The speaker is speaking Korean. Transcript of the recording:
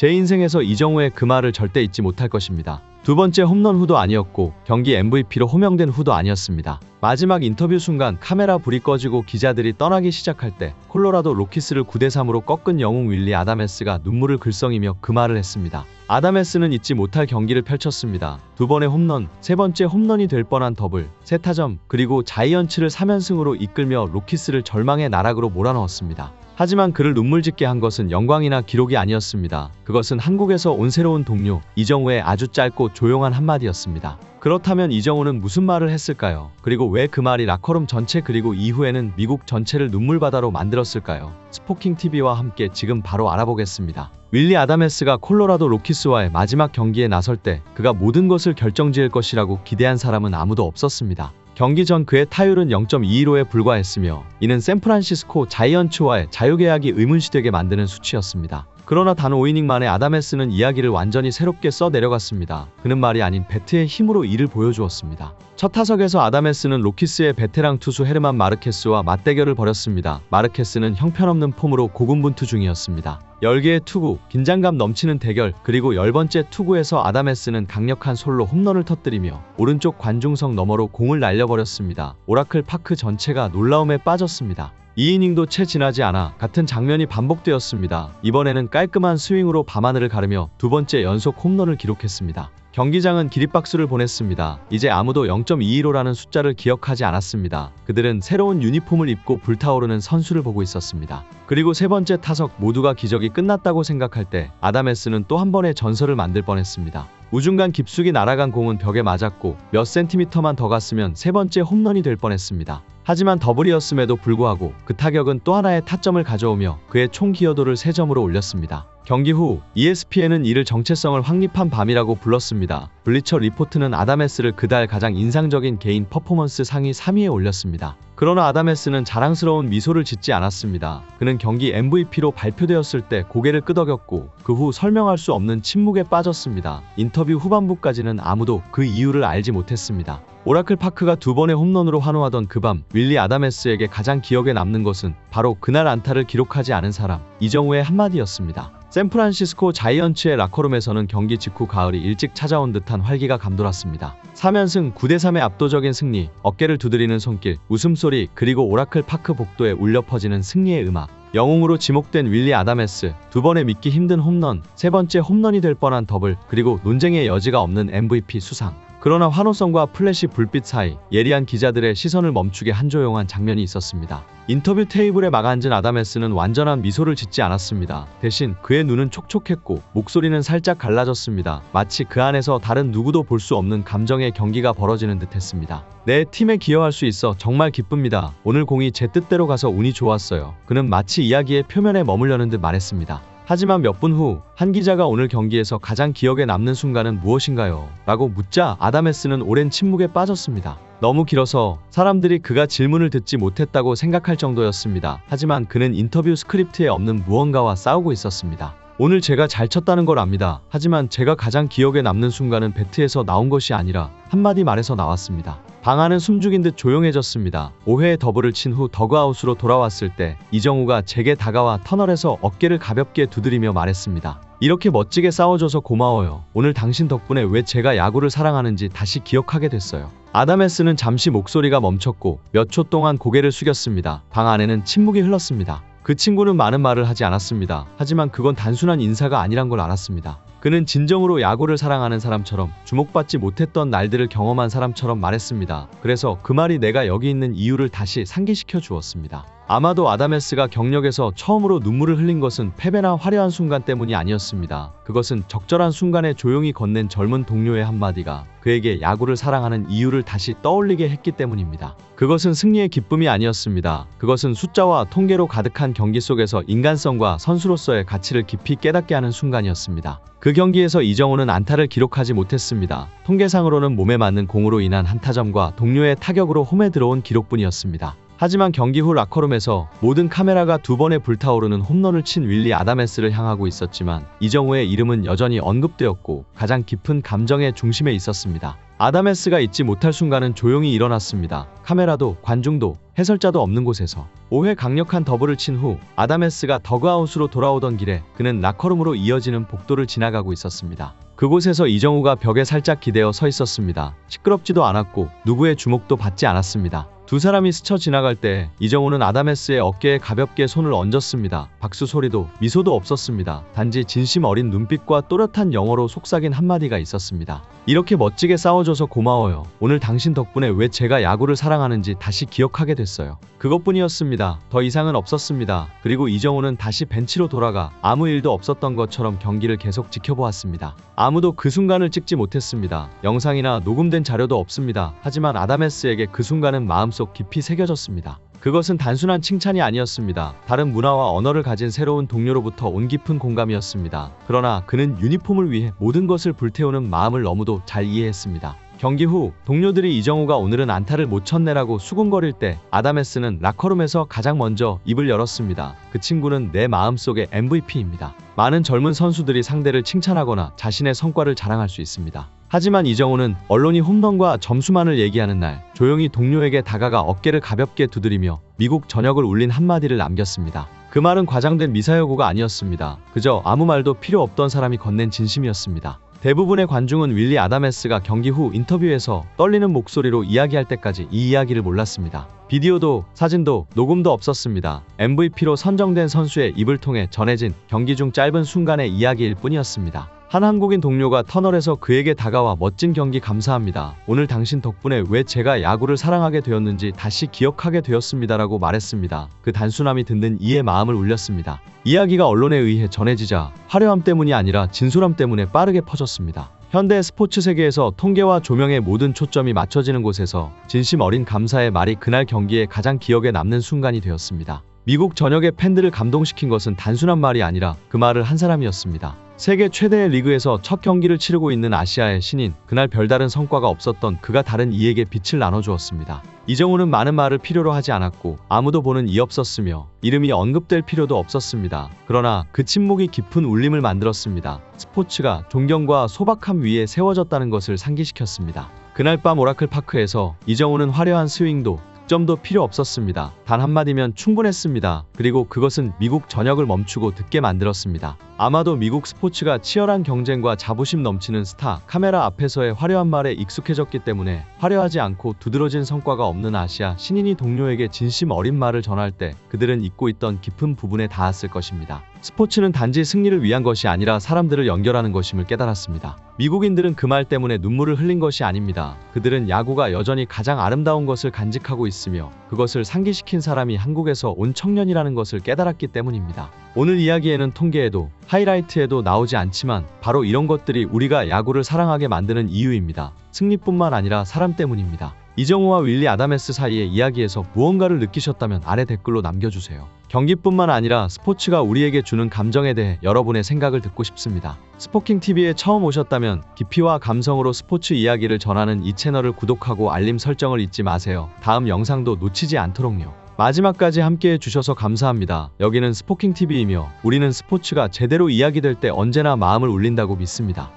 제 인생에서 이정우의 그 말을 절대 잊지 못할 것입니다. 두 번째 홈런 후도 아니었고 경기 MVP로 호명된 후도 아니었습니다. 마지막 인터뷰 순간 카메라 불이 꺼지고 기자들이 떠나기 시작할 때 콜로라도 로키스를 9대3으로 꺾은 영웅 윌리 아다메스가 눈물을 글썽이며 그 말을 했습니다. 아다메스는 잊지 못할 경기를 펼쳤습니다. 두 번의 홈런, 세 번째 홈런이 될 뻔한 더블, 세 타점, 그리고 자이언츠를 3연승으로 이끌며 로키스를 절망의 나락으로 몰아넣었습니다. 하지만 그를 눈물 짓게 한 것은 영광이나 기록이 아니었습니다. 그것은 한국에서 온 새로운 동료 이정우의 아주 짧고 조용한 한마디였습니다. 그렇다면 이정우는 무슨 말을 했을까요? 그리고 왜 그 말이 라커룸 전체 그리고 이후에는 미국 전체를 눈물바다로 만들었을까요? 스포킹 TV와 함께 지금 바로 알아보겠습니다. 윌리 아다메스가 콜로라도 로키스와의 마지막 경기에 나설 때 그가 모든 것을 결정지을 것이라고 기대한 사람은 아무도 없었습니다. 경기 전 그의 타율은 0.215에 불과했으며 이는 샌프란시스코 자이언츠와의 자유계약이 의문시되게 만드는 수치였습니다. 그러나 단 5이닝 만에 아다메스는 이야기를 완전히 새롭게 써 내려갔습니다. 그는 말이 아닌 배트의 힘으로 이를 보여주었습니다. 첫 타석에서 아다메스는 로키스의 베테랑 투수 헤르만 마르케스와 맞대결을 벌였습니다. 마르케스는 형편없는 폼으로 고군분투 중이었습니다. 10개의 투구, 긴장감 넘치는 대결, 그리고 10번째 투구에서 아다메스는 강력한 솔로 홈런을 터뜨리며 오른쪽 관중석 너머로 공을 날려버렸습니다. 오라클 파크 전체가 놀라움에 빠졌습니다. 2이닝도 채 지나지 않아 같은 장면이 반복되었습니다. 이번에는 깔끔한 스윙으로 밤하늘을 가르며 두 번째 연속 홈런을 기록했습니다. 경기장은 기립박수를 보냈습니다. 이제 아무도 0.215라는 숫자를 기억하지 않았습니다. 그들은 새로운 유니폼을 입고 불타오르는 선수를 보고 있었습니다. 그리고 세 번째 타석 모두가 기적이 끝났다고 생각할 때 아다메스는 또 한 번의 전설을 만들 뻔했습니다. 우중간 깊숙이 날아간 공은 벽에 맞았고 몇 센티미터만 더 갔으면 세 번째 홈런이 될 뻔했습니다. 하지만 더블이었음에도 불구하고 그 타격은 또 하나의 타점을 가져오며 그의 총 기여도를 3점으로 올렸습니다. 경기 후 ESPN은 이를 정체성을 확립한 밤이라고 불렀습니다. 블리처 리포트는 아다메스를 그달 가장 인상적인 개인 퍼포먼스 상위 3위에 올렸습니다. 그러나 아다메스는 자랑스러운 미소를 짓지 않았습니다. 그는 경기 MVP로 발표되었을 때 고개를 끄덕였고 그 후 설명할 수 없는 침묵에 빠졌습니다. 인터뷰 후반부까지는 아무도 그 이유를 알지 못했습니다. 오라클 파크가 두 번의 홈런으로 환호하던 그 밤 윌리 아다메스에게 가장 기억에 남는 것은 바로 그날 안타를 기록하지 않은 사람 이정우의 한마디였습니다. 샌프란시스코 자이언츠의 라커룸에서는 경기 직후 가을이 일찍 찾아온 듯한 활기가 감돌았습니다. 3연승 9대3의 압도적인 승리, 어깨를 두드리는 손길, 웃음소리, 그리고 오라클 파크 복도에 울려 퍼지는 승리의 음악. 영웅으로 지목된 윌리 아다메스, 두 번의 믿기 힘든 홈런, 세 번째 홈런이 될 뻔한 더블, 그리고 논쟁의 여지가 없는 MVP 수상. 그러나 환호성과 플래시 불빛 사이 예리한 기자들의 시선을 멈추게 한 조용한 장면이 있었습니다. 인터뷰 테이블에 막 앉은 아다메스는 완전한 미소를 짓지 않았습니다. 대신 그의 눈은 촉촉했고 목소리는 살짝 갈라졌습니다. 마치 그 안에서 다른 누구도 볼 수 없는 감정의 경기가 벌어지는 듯 했습니다. 내 팀에 기여할 수 있어 정말 기쁩니다. 오늘 공이 제 뜻대로 가서 운이 좋았어요. 그는 마치 이야기의 표면에 머물려는 듯 말했습니다. 하지만 몇 분 후 한 기자가 오늘 경기에서 가장 기억에 남는 순간은 무엇인가요? 라고 묻자 아다메스는 오랜 침묵에 빠졌습니다. 너무 길어서 사람들이 그가 질문을 듣지 못했다고 생각할 정도였습니다. 하지만 그는 인터뷰 스크립트에 없는 무언가와 싸우고 있었습니다. 오늘 제가 잘 쳤다는 걸 압니다. 하지만 제가 가장 기억에 남는 순간은 배트에서 나온 것이 아니라 한마디 말에서 나왔습니다. 방 안은 숨죽인 듯 조용해졌습니다. 5회의 더블을 친 후 더그아웃으로 돌아왔을 때 이정우가 제게 다가와 터널에서 어깨를 가볍게 두드리며 말했습니다. 이렇게 멋지게 싸워줘서 고마워요. 오늘 당신 덕분에 왜 제가 야구를 사랑하는지 다시 기억하게 됐어요. 아다메스는 잠시 목소리가 멈췄고 몇 초 동안 고개를 숙였습니다. 방 안에는 침묵이 흘렀습니다. 그 친구는 많은 말을 하지 않았습니다. 하지만 그건 단순한 인사가 아니란 걸 알았습니다. 그는 진정으로 야구를 사랑하는 사람처럼 주목받지 못했던 날들을 경험한 사람처럼 말했습니다. 그래서 그 말이 내가 여기 있는 이유를 다시 상기시켜 주었습니다. 아마도 아다메스가 경력에서 처음으로 눈물을 흘린 것은 패배나 화려한 순간 때문이 아니었습니다. 그것은 적절한 순간에 조용히 건넨 젊은 동료의 한마디가 그에게 야구를 사랑하는 이유를 다시 떠올리게 했기 때문입니다. 그것은 승리의 기쁨이 아니었습니다. 그것은 숫자와 통계로 가득한 경기 속에서 인간성과 선수로서의 가치를 깊이 깨닫게 하는 순간이었습니다. 그 경기에서 이정우는 안타를 기록하지 못했습니다. 통계상으로는 몸에 맞는 공으로 인한 한타점과 동료의 타격으로 홈에 들어온 기록뿐이었습니다. 하지만 경기 후 라커룸에서 모든 카메라가 두 번의 불타오르는 홈런을 친 윌리 아다메스를 향하고 있었지만 이정우의 이름은 여전히 언급되었고 가장 깊은 감정의 중심에 있었습니다. 아다메스가 잊지 못할 순간은 조용히 일어났습니다. 카메라도 관중도 해설자도 없는 곳에서 5회 강력한 더블을 친 후 아다메스가 더그아웃으로 돌아오던 길에 그는 라커룸으로 이어지는 복도를 지나가고 있었습니다. 그곳에서 이정우가 벽에 살짝 기대어 서 있었습니다. 시끄럽지도 않았고 누구의 주목도 받지 않았습니다. 두 사람이 스쳐 지나갈 때 이정우는 아다메스의 어깨에 가볍게 손을 얹었습니다. 박수 소리도 미소도 없었습니다. 단지 진심 어린 눈빛과 또렷한 영어로 속삭인 한마디가 있었습니다. 이렇게 멋지게 싸워줘서 고마워요. 오늘 당신 덕분에 왜 제가 야구를 사랑하는지 다시 기억하게 됐어요. 그것뿐이었습니다. 더 이상은 없었습니다. 그리고 이정우는 다시 벤치로 돌아가 아무 일도 없었던 것처럼 경기를 계속 지켜보았습니다. 아무도 그 순간을 찍지 못했습니다. 영상이나 녹음된 자료도 없습니다. 하지만 아다메스에게 그 순간은 마음 속 깊이 새겨졌습니다. 그것은 단순한 칭찬이 아니었습니다. 다른 문화와 언어를 가진 새로운 동료로부터 온 깊은 공감이었습니다. 그러나 그는 유니폼을 위해 모든 것을 불태우는 마음을 너무도 잘 이해했습니다. 경기 후 동료들이 이정우가 오늘은 안타를 못 쳤네라고 수군거릴 때 아다메스는 라커룸에서 가장 먼저 입을 열었습니다. 그 친구는 내 마음속의 MVP입니다. 많은 젊은 선수들이 상대를 칭찬하거나 자신의 성과를 자랑할 수 있습니다. 하지만 이정우는 언론이 홈런과 점수만을 얘기하는 날 조용히 동료에게 다가가 어깨를 가볍게 두드리며 미국 전역을 울린 한마디를 남겼습니다. 그 말은 과장된 미사여구가 아니었습니다. 그저 아무 말도 필요 없던 사람이 건넨 진심이었습니다. 대부분의 관중은 윌리 아다메스가 경기 후 인터뷰에서 떨리는 목소리로 이야기할 때까지 이 이야기를 몰랐습니다. 비디오도 사진도 녹음도 없었습니다. MVP로 선정된 선수의 입을 통해 전해진 경기 중 짧은 순간의 이야기일 뿐이었습니다. 한 한국인 동료가 터널에서 그에게 다가와 멋진 경기 감사합니다. 오늘 당신 덕분에 왜 제가 야구를 사랑하게 되었는지 다시 기억하게 되었습니다라고 말했습니다. 그 단순함이 듣는 이의 마음을 울렸습니다. 이야기가 언론에 의해 전해지자 화려함 때문이 아니라 진솔함 때문에 빠르게 퍼졌습니다. 현대 스포츠 세계에서 통계와 조명의 모든 초점이 맞춰지는 곳에서 진심 어린 감사의 말이 그날 경기에 가장 기억에 남는 순간이 되었습니다. 미국 전역의 팬들을 감동시킨 것은 단순한 말이 아니라 그 말을 한 사람이었습니다. 세계 최대의 리그에서 첫 경기를 치르고 있는 아시아의 신인, 그날 별다른 성과가 없었던 그가 다른 이에게 빛을 나눠주었습니다. 이정우는 많은 말을 필요로 하지 않았고 아무도 보는 이 없었으며 이름이 언급될 필요도 없었습니다. 그러나 그 침묵이 깊은 울림을 만들었습니다. 스포츠가 존경과 소박함 위에 세워졌다는 것을 상기시켰습니다. 그날 밤 오라클 파크에서 이정우는 화려한 스윙도 점도 필요 없었습니다. 단 한마디면 충분했습니다. 그리고 그것은 미국 전역을 멈추고 듣게 만들었습니다. 아마도 미국 스포츠가 치열한 경쟁과 자부심 넘치는 스타 카메라 앞에서의 화려한 말에 익숙해졌기 때문에 화려하지 않고 두드러진 성과가 없는 아시아 신인이 동료에게 진심 어린 말을 전할 때 그들은 잊고 있던 깊은 부분에 닿았을 것입니다. 스포츠는 단지 승리를 위한 것이 아니라 사람들을 연결하는 것임을 깨달았습니다. 미국인들은 그 말 때문에 눈물을 흘린 것이 아닙니다. 그들은 야구가 여전히 가장 아름다운 것을 간직하고 있으며 그것을 상기시킨 사람이 한국에서 온 청년이라는 것을 깨달았기 때문입니다. 오늘 이야기에는 통계에도 하이라이트에도 나오지 않지만 바로 이런 것들이 우리가 야구를 사랑하게 만드는 이유입니다. 승리뿐만 아니라 사람 때문입니다. 이정우와 윌리 아다메스 사이의 이야기에서 무언가를 느끼셨다면 아래 댓글로 남겨주세요. 경기뿐만 아니라 스포츠가 우리에게 주는 감정에 대해 여러분의 생각을 듣고 싶습니다. 스포킹TV에 처음 오셨다면 깊이와 감성으로 스포츠 이야기를 전하는 이 채널을 구독하고 알림 설정을 잊지 마세요. 다음 영상도 놓치지 않도록요. 마지막까지 함께 해 주셔서 감사합니다. 여기는 스포킹TV이며 우리는 스포츠가 제대로 이야기될 때 언제나 마음을 울린다고 믿습니다.